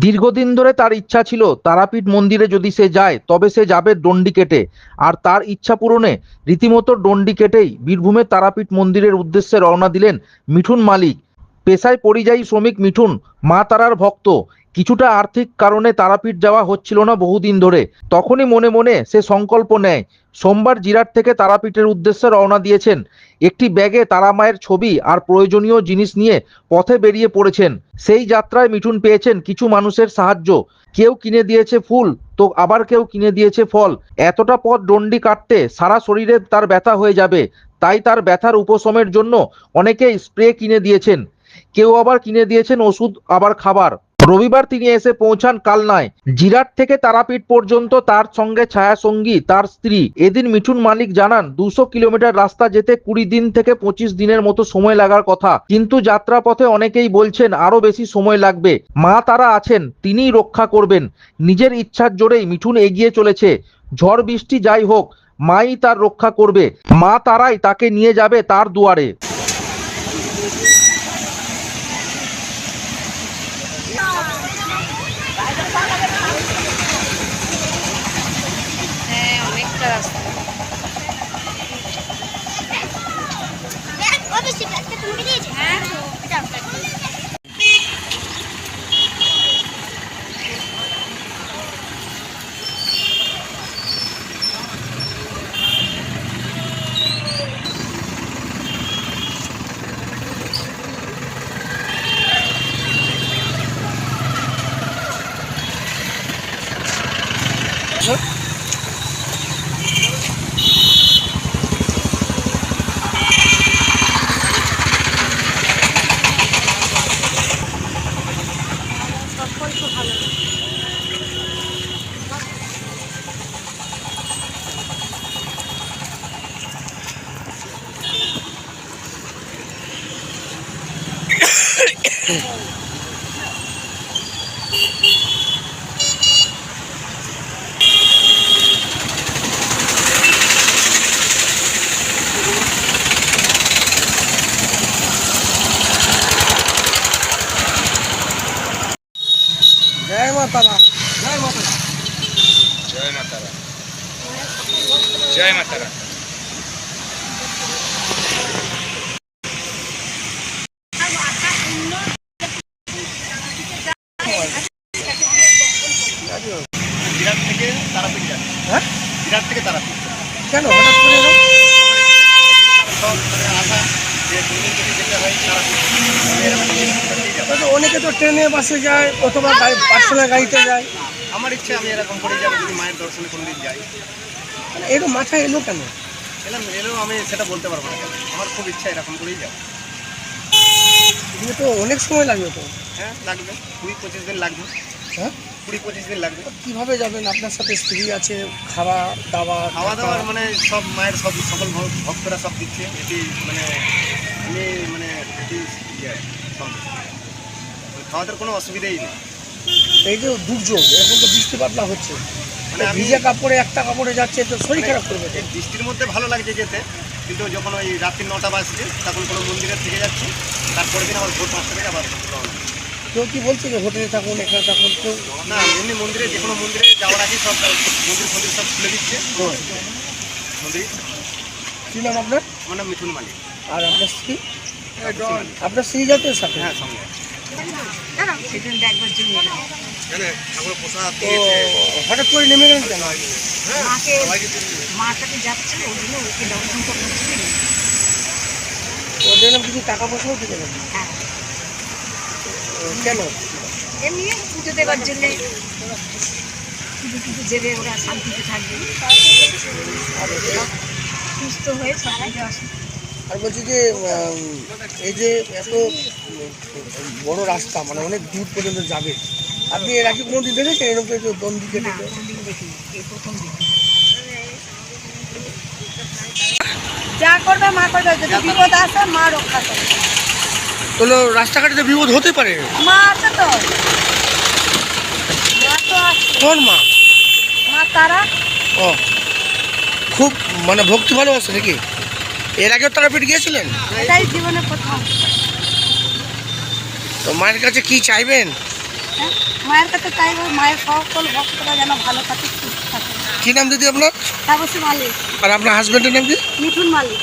দীর্ঘদিন ধরে তার ইচ্ছা ছিল তারাপীঠ মন্দিরে যদি সে যায়, তবে সে যাবে ডন্ডি কেটে। আর তার ইচ্ছা পূরণে রীতিমতো ডন্ডি কেটেই বীরভূমের তারাপীঠ মন্দিরের উদ্দেশ্যে রওনা দিলেন মিঠুন মালিক। পেশায় পরিযায়ী শ্রমিক মিঠুন, মা তারার ভক্ত। কিছুটা আর্থিক কারণে তারাপীঠ যাওয়া হচ্ছিল না বহুদিন ধরে। তখনই মনে মনে সে সংকল্প নেয়, সোমবার জিরাট থেকে তারাপীঠের উদ্দেশ্যে রওনা দিয়েছেন। একটি ব্যাগে তারা মায়ের ছবি আর প্রয়োজনীয় জিনিস নিয়ে পথে বেরিয়ে পড়েছেন। সেই যাত্রায় মিঠুন পেয়েছেন কিছু মানুষের সাহায্য। কেউ কিনে দিয়েছে ফুল, তো আবার কেউ কিনে দিয়েছে ফল। এতটা পথ ডন্ডি কাটতে সারা শরীরে তার ব্যথা হয়ে যাবে। তাই তার ব্যথার উপশমের জন্য অনেকেই স্প্রে কিনে দিয়েছেন। কেউ আবার কিনে দিয়েছেন ওষুধ, আবার খাবার। রবিবার তিনি এসে পৌঁছান কালনায়। জিরাট থেকে তারাপীঠ পর্যন্ত তার সঙ্গে ছায়া সঙ্গী তার স্ত্রী। এদিন মিঠুন মালিক জানান, দুশো কিলোমিটার রাস্তা যেতে কুড়ি দিন থেকে পঁচিশ দিনের মতো সময় লাগার কথা। কিন্তু যাত্রাপথে অনেকেই বলছেন আরও বেশি সময় লাগবে। মা তারা আছেন, তিনিই রক্ষা করবেন। নিজের ইচ্ছার জোরেই মিঠুন এগিয়ে চলেছে। ঝড় বৃষ্টি যাই হোক, মাই তার রক্ষা করবে। মা তারাই তাকে নিয়ে যাবে তার দুয়ারে। হ্যাঁ অনেকটা রাস্তা অবশ্যই জয় মা তারা জয় মা তারা জয় মা তারা জয় মা তারা বিরাট থেকে তারাপীঠ যাচ্ছে হ্যাঁ বিরাট থেকে তারাপীঠ কেন? হঠাৎ করে এলো? অনেকে তো ট্রেনে বাসে যায় অথবা পার্সোনাল গাড়িতে যায়। আমার ইচ্ছে আমি এরকম করে যাব যদি মায়ের দর্শনে কোনোদিন যাই। মানে এরকম মাথায় এলো কেন? এলাম এলেও আমি সেটা বলতে পারব না কেন। আমার খুব ইচ্ছা এরকম করেই যাব। তো অনেক সময় লাগবে তো। হ্যাঁ লাগবে। কুড়ি পঁচিশ দিন লাগবে। হ্যাঁ? কুড়ি পঁচিশ দিন লাগবে। কীভাবে যাবেন? আপনার সাথে স্ত্রী আছে খাওয়া দাওয়া খাওয়া? দাওয়ার মানে সব মায়ের সব সকল ভক্তরা সব দিচ্ছে। এটি মানে আমি মানে এটি ইয়ে খাওয়া দাওয়ার কোনো অসুবিধাই নেই। এই যে দুর্যোগ এখন তো বৃষ্টি পাতলা হচ্ছে। মানে আমি ভিজে কাপড়ে একটা কাপড়ে যাচ্ছে তো শরীর খারাপ করবে বৃষ্টির মধ্যে ভালো লাগছে যেতে কিন্তু যখন ওই রাত্রি নটা বাজছে তখন কোনো মন্দিরে থেকে যাচ্ছি। তারপরের দিন আবার ভোর পাঁচটা থেকে আবার। কেউ কি বলছে যে হোটেলে থাকুন এখানে থাকুন কেউ না এমনি মন্দিরে যে কোনো মন্দিরে যাওয়ার আগে সব মন্দির ফন্দির সব খুলে দিচ্ছে। মন্দির। কি নাম আপনার? আমার নাম মিঠুন মালিক। আর আপনার স্ত্রী? আপনার স্ত্রী যাতে সাথে? হ্যাঁ সঙ্গে। হঠাৎ করে নেমে গেলেন কেন? মাকে মাটাকে যাচ্ছে ওই জন্য ওকে দর্শন করতে হচ্ছে। ও কিছু টাকা পয়সাও দিতে গেলেন হ্যাঁ। কেন? এমনি পুজো দেওয়ার জন্যে পুজো পুজো দেবে ওরা শান্তিতে থাকবে। সুস্থ হয়ে সব পুজো আসে আর বলছি যে এই যে এত বড় রাস্তা মানে অনেক দূর পর্যন্ত যাবে আপনি এর আগে কোনো দিন দেখেছেন এরকম কেউ দন্দি কেটে যা করবে মা করবে যদি বিপদ আসে মা রক্ষা করবে। তাহলে রাস্তাঘাটে তো বিপদ হতে পারে। মা আছে তো। মা তো আছে। কোন মা? মা তারা? ও খুব মানে ভক্তি ভালোবাসে নাকি? এর আগেও তারাপীঠ গিয়েছিলেন? এটাই জীবনে প্রথম। তো মায়ের কাছে কি চাইবেন? হ্যাঁ? মায়ের কাছে চাইব মায়ের সকল ভক্তরা যেন ভালো থাকে সুস্থ থাকে কি নাম দিদি আপনার? তাপসী মালিক। আর আপনার হাজবেন্ডের নাম কি? মিঠুন মালিক।